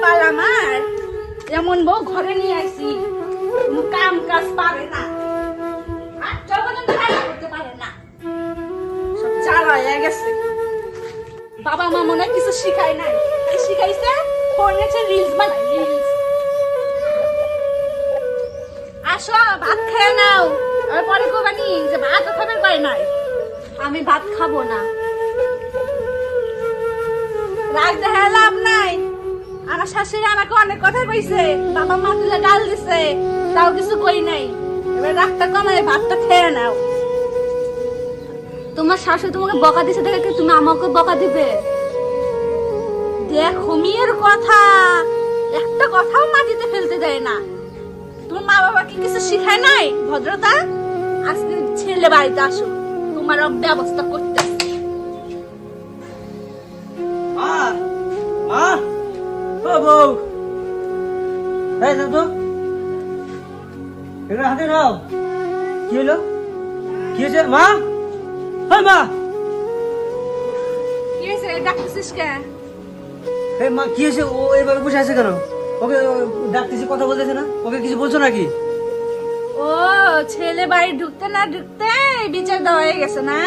আমার। এমন বউ ঘরে নিয়ে আসি কাম কাজ পারে না। বাবা মা মনে কিছু শিখায় নাই। শিখাইছে, ফোনে রিলস বানাই রিলস আসো, ভাত খেয়ে নাও। পরে কোবানি যে ভাত খাবার পাই নাই। আমি ভাত খাব না। আমার শাশুড়ি আমাকে অনেক কথা কইছে। বাবা মা তুলে গাল দিছে, তাও কিছু কই নাই। এবার রাগটা কমায়, ভাতটা খেয়ে নাও। তোমার শাশুড়ি তোমাকে বকা দিছে দেখে তুমি আমাকে বকা দিবে? দেখ হুমিয়ের কথা, একটা কথাও মাটিতে ফেলতে দেয় না। তোমার মা বাবা কি কিছু শিখায় নাই, ভদ্রতা? আজকে ছেলে বাড়িতে আসো, তোমার ব্যবস্থা করতে বউ তো এটা হাতে নাও। কি হলো? কি হয়েছে? মা? হ্যাঁ মা। কি হয়েছে? ডাকতেছিস কে? এই মা কি হয়েছে? ও এইভাবে বসে আছে কেন? ওকে ডাকতেছি কথা বলতেছে না? ওকে কিছু বলছো নাকি? ও ছেলে বাড়ি ঢুকতে না ঢুকতে বিচার দেওয়া হয়ে গেছে না?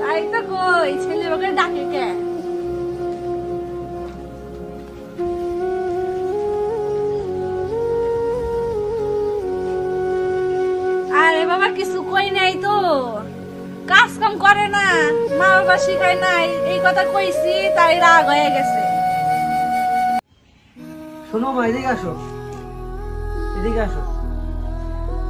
তাই তো কই ছেলে ওকে ডাকে কে? বাবা কিছু কই নাই তো। কাজ কাম করে না মা বাবা শিখায় নাই এই কথা কইছি তাই রাগ হয়ে গেছে। শোনো মা এদিকে আসো। এদিকে আসো।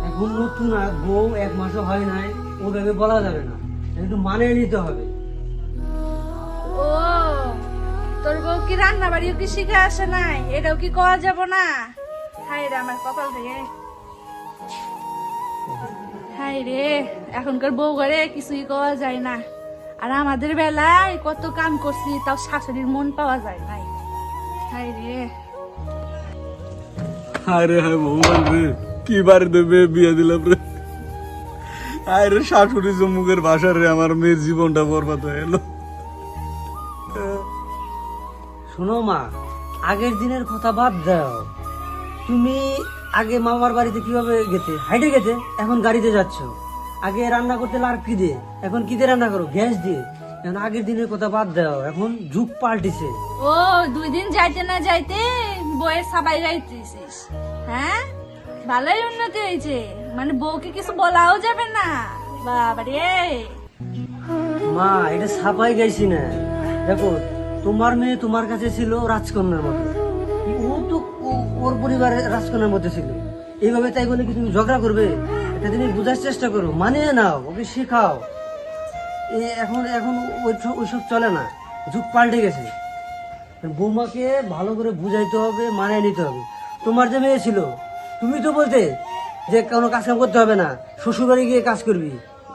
এখন নতুন আর বউ এক মাসও হয় নাই ওভাবে বলা যাবে না। একটু মানিয়ে নিতে হবে। ও তোর বউ কি রান্না বাড়িও কি শিখে আসে নাই? এটাও কি করা যাব না? হাই রে আমার কপাল থেকে হাই রে এখনকার বউ ঘরে কিছুই করা যায় না। আর আমাদের বেলায় কত কাম করছি তাও শাশুড়ির মন পাওয়া যায় নাই। হাই রে। আরে হ্যাঁ ভগবান রে কি বারে দেবে বিয়ে দিলাম রে। আরে শাশুড়ি জম্মুকের বাসা রে আমার মেয়ের জীবনটা বরবাদ হয়ে এলো শোনো মা আগের দিনের কথা বাদ দাও। তুমি আগে মামার বাড়িতে কীভাবে গেতে? হাইটে গেতে? এখন গাড়িতে যাচ্ছ। আগে রান্না করতে লার কি দিয়ে? এখন কি দিয়ে রান্না করো? গ্যাস দিয়ে। এখন আগের দিনের কথা বাদ দাও। এখন যুগ পাল্টিছে। ও দুই দিন যাইতে না যাইতে বইয়ের সবাই যাইতেছিস। হ্যাঁ? ভালোই উন্নতি হয়েছে। মানে বউকে কিছু বলাও যাবে না। বাবারে। মা এটা ছাপাই গাইছি না। দেখো তোমার মেয়ে তোমার কাছে ছিল রাজকন্যার মতো। ও তো ওর পরিবারের রাজকন্যার মতো ছিল। এইভাবে তাই বলে কি তুমি ঝগড়া করবে? এটা তুমি বোঝার চেষ্টা করো, মানিয়ে নাও, ওকে শেখাও। এখন এখন ওইসব চলে না, যুগ পাল্টে গেছে। বৌমাকে ভালো করে বুঝাইতে হবে, মানিয়ে নিতে হবে। তোমার যে মেয়ে ছিল, তুমি তো বলতে যে কোনো কাজ কাম করতে হবে না শ্বশুর বাড়ি গিয়ে কাজ করবি।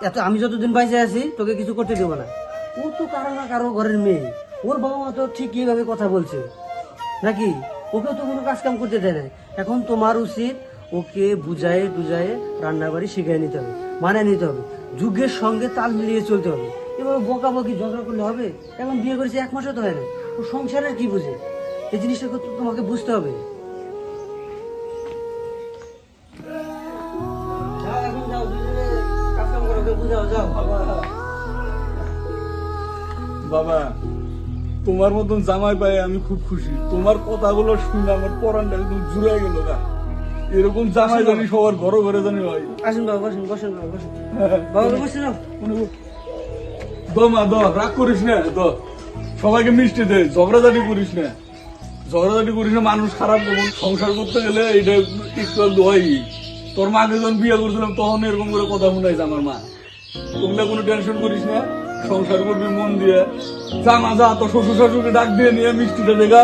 এত, আমি যতদিন বাইসে আছি, তোকে কিছু করতে দেবো না। ও তো কারও না কারও ঘরের মেয়ে। ওর বাবা মা তো ঠিক এইভাবে কথা বলছে। নাকি? ওকে তো কোনো কাজ কাম করতে দেয় না এখন তোমার উচিত ওকে বুঝায়ে টুজায়ে রান্নার বাড়ি শিখিয়ে নিতে হবে, মানিয়ে নিতে হবে। যুগের সঙ্গে তাল মিলিয়ে চলতে হবে। এভাবে বকাবকি, ঝগড়া করলে হবে? এখন বিয়ে করেছে এক মাসও তো হয় না ও সংসারের কি বুঝে? এই জিনিসটা তোমাকে বুঝতে হবে। বাবা তোমার মতন জামাই পাই আমি খুব খুশি। তোমার কথাগুলো শুনে আমার পরানটা একদম জুড়ে গেল গা। এরকম জামাই জানি সবার ঘরে ঘরে জানি হয় আসুন বাবা বসুন বসুন বাবা বসুন। বাবা নাও দ মা দ রাগ করিস না দ সবাইকে মিষ্টি দে ঝগড়াঝাটি করিস না। ঝগড়াঝাটি করিস না মানুষ খারাপ যখন সংসার করতে গেলে এটা একটু হয়। তোর মাকে যখন বিয়ে করছিলাম তখন এরকম করে কথা শুনাইছে আমার মা। তোমরা কোনো টেনশন করিস না। সংসার করবি মন দিয়ে। মা যা, তোর শ্বশুর শাশুড়িকে ডাক দিয়ে নিয়ে মিষ্টিটা দেখা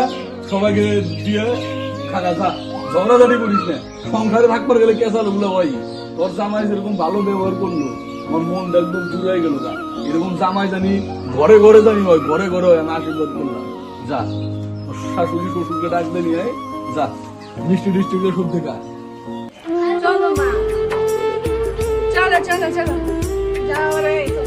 সবাইকে দিয়ে খাকা যা। ঝগড়াঝাটি করিস না। সংসারে থাকবার গেলে কেঁচা লোকগুলো হয়। তোর জামাই যেরকম ভালো ব্যবহার করল, আমার মনটা একদম জুড়াই গেল যা এরকম জামাই জানি ঘরে ঘরে জানি হয়, ঘরে ঘরে হয়, আমি আশীর্বাদ করলাম। যা। শাশুড়ি শ্বশুরকে ডাক দিয়ে নিয়ে যা। মিষ্টি টিষ্টি করে সব দেখা চলো চলো চলো। যাও রে।